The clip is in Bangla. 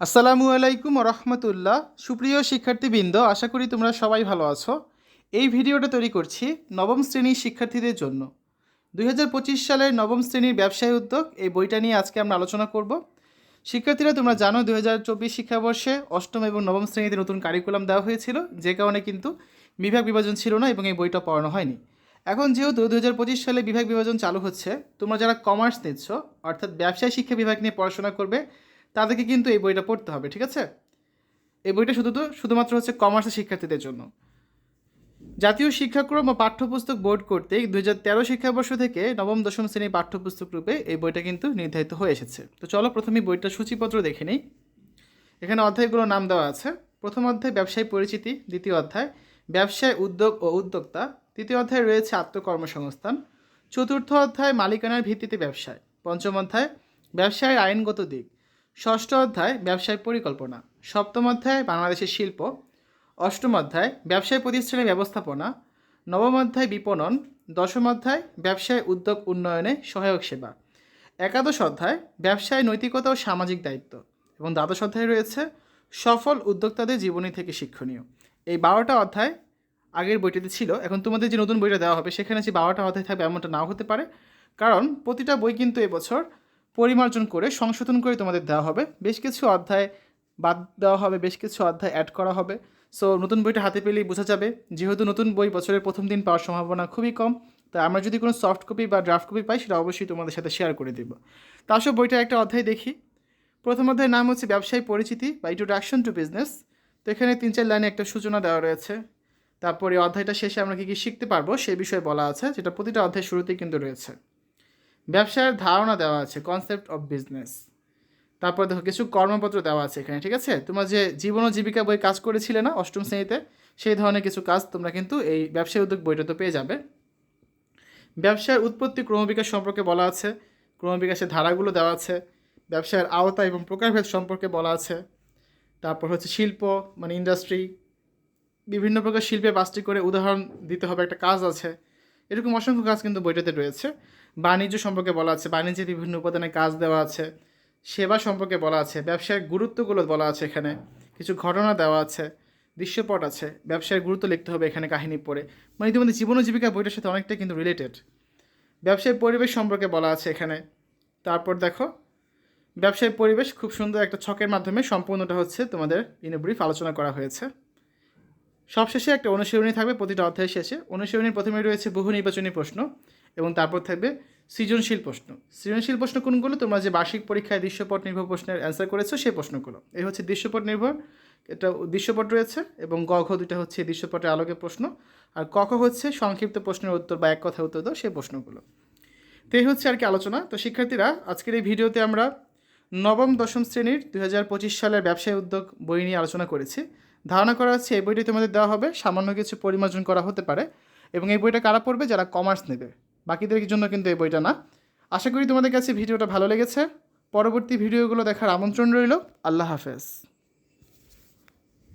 আসসালামু আলাইকুম রহমতুল্লাহ। সুপ্রিয় শিক্ষার্থীবৃন্দ, আশা করি তোমরা সবাই ভালো আছো। এই ভিডিওটা তৈরি করছি নবম শ্রেণির শিক্ষার্থীদের জন্য। দুই হাজার পঁচিশ সালের নবম শ্রেণির ব্যবসায় উদ্যোগ, এই বইটা নিয়ে আজকে আমরা আলোচনা করব। শিক্ষার্থীরা, তোমরা জানো দুই হাজার চব্বিশ শিক্ষাবর্ষে অষ্টম এবং নবম শ্রেণীতে নতুন কারিকুলাম দেওয়া হয়েছিল, যে কারণে কিন্তু বিভাগ বিভাজন ছিল না এবং এই বইটা পড়ানো হয়নি। এখন যেহেতু দু হাজার পঁচিশ সালে বিভাগ বিভাজন চালু হচ্ছে, তোমরা যারা কমার্স নিচ্ছ অর্থাৎ ব্যবসায় শিক্ষা বিভাগ নিয়ে পড়াশোনা করবে তাদেরকে কিন্তু এই বইটা পড়তে হবে, ঠিক আছে? এই বইটা শুধু তো শুধুমাত্র হচ্ছে কমার্সের শিক্ষার্থীদের জন্য। জাতীয় শিক্ষাক্রম ও পাঠ্যপুস্তক বোর্ড কর্তৃক দুই হাজার তেরো শিক্ষাবর্ষ থেকে নবম, দশম শ্রেণির পাঠ্যপুস্তক রূপে এই বইটা কিন্তু নির্ধারিত হয়ে এসেছে। তো চলো প্রথমে বইটার সূচিপত্র দেখে নিই। এখানে অধ্যায়গুলোর নাম দেওয়া আছে। প্রথম অধ্যায়, ব্যবসায়ী পরিচিতি। দ্বিতীয় অধ্যায়, ব্যবসায় উদ্যোগ ও উদ্যোক্তা। তৃতীয় অধ্যায় রয়েছে আত্মকর্মসংস্থান। চতুর্থ অধ্যায়, মালিকানার ভিত্তিতে ব্যবসায়। পঞ্চম অধ্যায়, ব্যবসায়ের আইনগত দিক। ষষ্ঠ অধ্যায় ব্যবসায় পরিকল্পনা। সপ্তম অধ্যায়, বাংলাদেশের শিল্প। অষ্টম অধ্যায়, ব্যবসায় প্রতিষ্ঠানের ব্যবস্থাপনা। নবম অধ্যায়, বিপণন। দশম অধ্যায়, ব্যবসায় উদ্যোগ উন্নয়নে সহায়ক সেবা। একাদশ অধ্যায়, ব্যবসায় নৈতিকতা ও সামাজিক দায়িত্ব। এবং দ্বাদশ অধ্যায় রয়েছে, সফল উদ্যোক্তাদের জীবনী থেকে শিক্ষণীয়। এই বারোটা অধ্যায় আগের বইটিতে ছিল। এখন তোমাদের যে নতুন বইটা দেওয়া হবে, সেখানে যে বারোটা অধ্যায় থাকবে এমনটা নাও হতে পারে। কারণ প্রতিটা বই কিন্তু এবছর পরিমার্জন করে সংশোধন করে তোমাদের দেওয়া হবে। বেশ কিছু অধ্যায় বাদ দেওয়া হবে, বেশ কিছু অধ্যায় অ্যাড করা হবে। সো নতুন বইটা হাতে পেলেই বোঝা যাবে, যেহেতু নতুন বই বছরের প্রথম দিন পাওয়ার সম্ভাবনা খুবই কম, তাই আমরা যদি কোনো সফট কপি বা ড্রাফট কপি পাই, সেটা অবশ্যই তোমাদের সাথে শেয়ার করে দেবো। তা আসো বইটার একটা অধ্যায় দেখি। প্রথম অধ্যায়ের নাম হচ্ছে ব্যবসায়ী পরিচিতি বা ইন্ট্রোডাকশন টু বিজনেস তো এখানে তিন চার লাইনে একটা সূচনা দেওয়া রয়েছে। তারপরে অধ্যায়টা শেষে আমরা কী কী শিখতে পারব সেই বিষয়ে বলা আছে, যেটা প্রতিটা অধ্যায় শুরুতেই কিন্তু রয়েছে। ব্যবসার ধারণা দেওয়া আছে কনসেপ্ট অফ বিজনেস তারপর দেখো, কিছু কর্মপত্র দেওয়া আছে এখানে, ঠিক আছে? তোমরা যে জীবন ও জীবিকা বই কাজ করেছিলে না, অষ্টম শ্রেণীতে, সেই ধরনের কিছু কাজ তোমরা কিন্তু এই ব্যবসায় উদ্যোগ বইটা তো পেয়ে যাবে। ব্যবসার উৎপত্তি ক্রমবিকাশ সম্পর্কে বলা আছে, ক্রমবিকাশের ধারাগুলো দেওয়া আছে ব্যবসার আওতা এবং প্রকারভেদ সম্পর্কে বলা আছে। তারপর হচ্ছে শিল্প মানে ইন্ডাস্ট্রি বিভিন্ন প্রকার শিল্পে পাঁচটি করে উদাহরণ দিতে হবে, একটা কাজ আছে। এরকম অসংখ্য কাজ কিন্তু বইটাতে রয়েছে। বাণিজ্য সম্পর্কে বলা আছে বাণিজ্যের বিভিন্ন উপাদানে কাজ দেওয়া আছে, সেবা সম্পর্কে বলা আছে ব্যবসার গুরুত্বগুলো বলা আছে এখানে, কিছু ঘটনা দেওয়া আছে, দৃশ্যপট আছে, ব্যবসায়ের গুরুত্ব লিখতে হবে এখানে কাহিনী পড়ে। মানে ইতিমধ্যে জীবন জীবিকা বইটার সাথে অনেকটা কিন্তু রিলেটেড ব্যবসায়িক পরিবেশ সম্পর্কে বলা আছে এখানে। তারপর দেখো ব্যবসায়িক পরিবেশ খুব সুন্দর একটা ছকের মাধ্যমে সম্পূর্ণটা হচ্ছে তোমাদের ইন ব্রিফ আলোচনা করা হয়েছে। সবশেষে একটা অনুশীলনী থাকবে, প্রতিটা অধ্যায় শেষে। অনুশীলনীর প্রথমে রয়েছে বহু নির্বাচনী প্রশ্ন এবং তারপর থাকবে সৃজনশীল প্রশ্ন। সৃজনশীল প্রশ্ন কোনগুলো? তোমরা যে বার্ষিক পরীক্ষায় দৃশ্যপট নির্ভর প্রশ্নের অ্যান্সার করেছ সেই প্রশ্নগুলো। এই হচ্ছে দৃশ্যপট নির্ভর, এটা দৃশ্যপট রয়েছে এবং গ, ঘ দুইটা হচ্ছে দৃশ্যপটের আলোকে প্রশ্ন। আর ক, খ হচ্ছে সংক্ষিপ্ত প্রশ্নের উত্তর বা এক কথা উত্তর দাও সেই প্রশ্নগুলো। তো এই হচ্ছে আর কি আলোচনা। তো শিক্ষার্থীরা, আজকের এই ভিডিওতে আমরা নবম, দশম শ্রেণির দু হাজার পঁচিশ সালের ব্যবসায় উদ্যোগ বই নিয়ে আলোচনা করেছি। ধারণা করা হচ্ছে এই বইটি তোমাদের দেওয়া হবে। সামান্য কিছু পরিমার্জন করা হতে পারে। এবং এই বইটা কারা পড়বে? যারা কমার্স নেবে। বাকিদের জন্য কিন্তু এই বইটা না। আশা করি তোমাদের কাছে ভিডিওটা ভালো লেগেছে। পরবর্তী ভিডিওগুলো দেখার আমন্ত্রণ রইল। আল্লাহ হাফেজ।